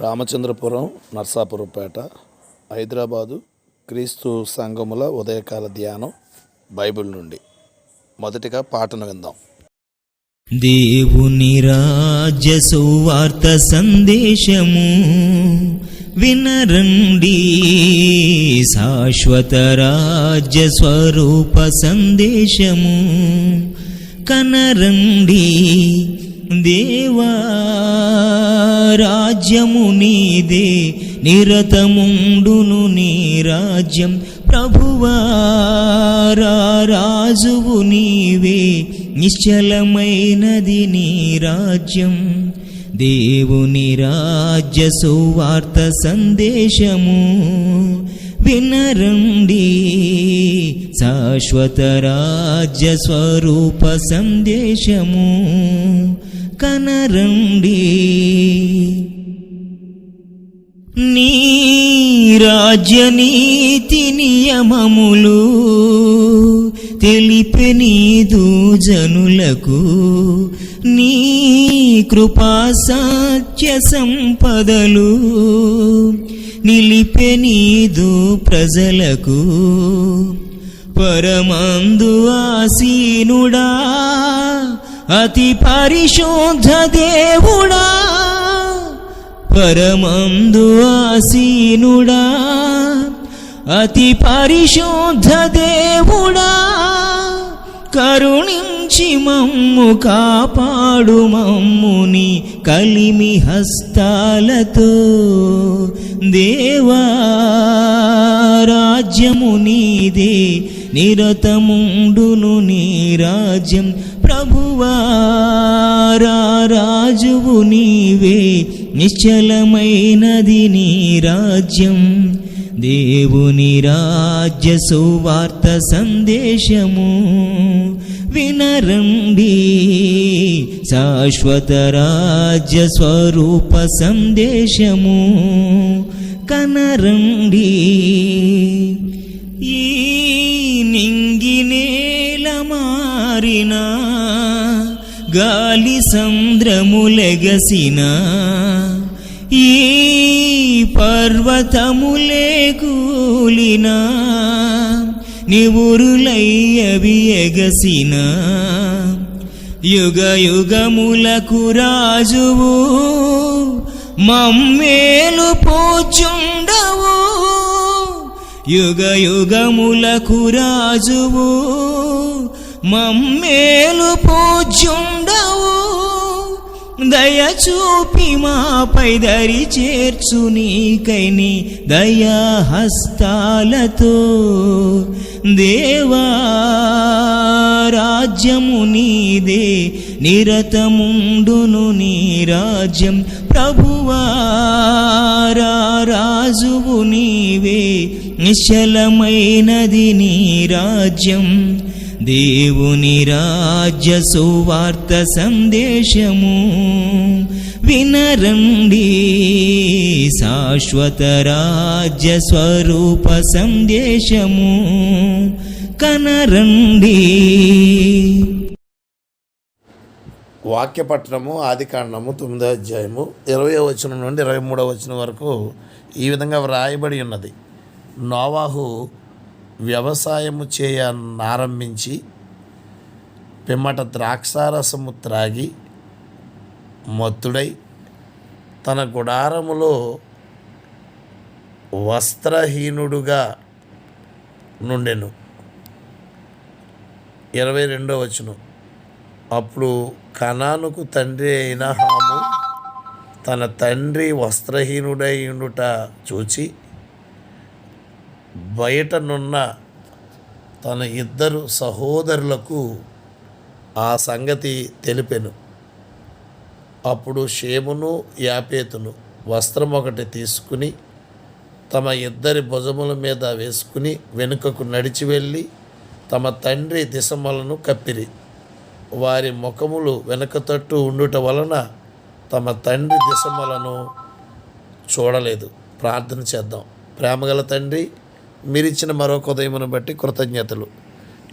రామచంద్రపురం నర్సాపురంపేట హైదరాబాదు క్రీస్తు సంఘముల ఉదయకాల ధ్యానం బైబిల్ నుండి. మొదటిగా పాటను విందాం. దేవుని రాజ్య సువార్త సందేశము వినరండి. శాశ్వత రాజ్య స్వరూప సందేశము కనరండి. దేవా రాజ్యము నీదే నిరతముండును నీ రాజ్యం. ప్రభువారా రాజువు నీవే నిశ్చలమైనది నీ రాజ్యం. దేవుని రాజ్య సువార్త సందేశము వినరండి. శాశ్వత రాజ్య స్వరూప సందేశము కనరండి. నీ రాజ్య నీతి నియమములు తెలిపి నీదు జనులకు నీ కృపా సత్య సంపదలు నిలిపె నీదు ప్రజలకు. పరమందు ఆసీనుడా అతి పరిశుద్ధ దేవుడా పరమందు ఆసీనుడా అతి పరిశుద్ధ దేవుడా కరుణించి మమ్ము కాపాడు మమ్ముని కలిమి హస్తాలతో. దేవా రాజ్యము నీదే నిరతముండును నీ రాజ్యం. ప్రభువారా రాజువు నీవే నిశ్చలమైనది నీ రాజ్యం. దేవుని రాజ్య సువార్త సందేశము. వినరండి శాశ్వత రాజ్య స్వరూప సందేశము. కనరండి గాలి సంద్రములెగసిన ఈ పర్వతములే కూలిన నివురులయ్యవి ఎగసిన. యుగ యుగములకు రాజువు మమ్మేలు పోచుండవు. యుగ యుగములకు రాజువు మమ్మేలు పూజుండవు దయ చూపి మాపై దరి చేర్చు నీకైని దయా హస్తాలతో దేవా రాజ్యము నీదే నిరతముండును నీ రాజ్యం. ప్రభువారా రాజువు నీవే నిశ్చలమైనది నీ రాజ్యం. దేవుని రాజ్య సువార్త సందేశము వినరండి. శాశ్వత రాజ్య స్వరూప సందేశము కనరండి. వాక్యపట్నము ఆదికాండము తొమ్మిదో అధ్యాయము ఇరవై వచనం నుండి ఇరవై మూడవ వచనం వరకు ఈ విధంగా వ్రాయబడి ఉన్నది. నోవాహు వ్యవసాయము చేయనారంభించి పిమ్మట ద్రాక్షారసము త్రాగి మత్తుడై తన గుడారములో వస్త్రహీనుడుగా నుండెను. ఇరవై రెండో వచనం. అప్పుడు కనానుకు తండ్రి అయిన హాము తన తండ్రి వస్త్రహీనుడై ఉండుట చూచి బయటనున్న తన ఇద్దరు సహోదరులకు ఆ సంగతి తెలిపెను. అప్పుడు షేమును యాపేతును వస్త్రం ఒకటి తీసుకుని తమ ఇద్దరి భుజముల మీద వేసుకుని వెనుకకు నడిచి వెళ్ళి తమ తండ్రి దిశమలను కప్పిరి. వారి ముఖములు వెనక తట్టు ఉండుట వలన తమ తండ్రి దిశమలను చూడలేదు. ప్రార్థన చేద్దాం. ప్రేమగల తండ్రి మీరిచ్చిన మరొక ఉదయమును బట్టి కృతజ్ఞతలు.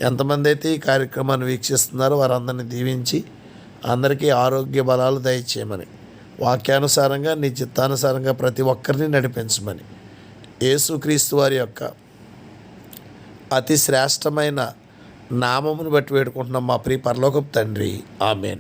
ఎంతమంది అయితే ఈ కార్యక్రమాన్ని వీక్షిస్తున్నారో వారందరినీ దీవించి అందరికీ ఆరోగ్య బలాలు దయచేయమని వాక్యానుసారంగా నీ చిత్తానుసారంగా ప్రతి ఒక్కరిని నడిపించమని యేసుక్రీస్తు వారి యొక్క అతి శ్రేష్టమైన నామమును బట్టి వేడుకుంటున్నాం మా ప్రియ పరలోకపు తండ్రి. ఆమెన్.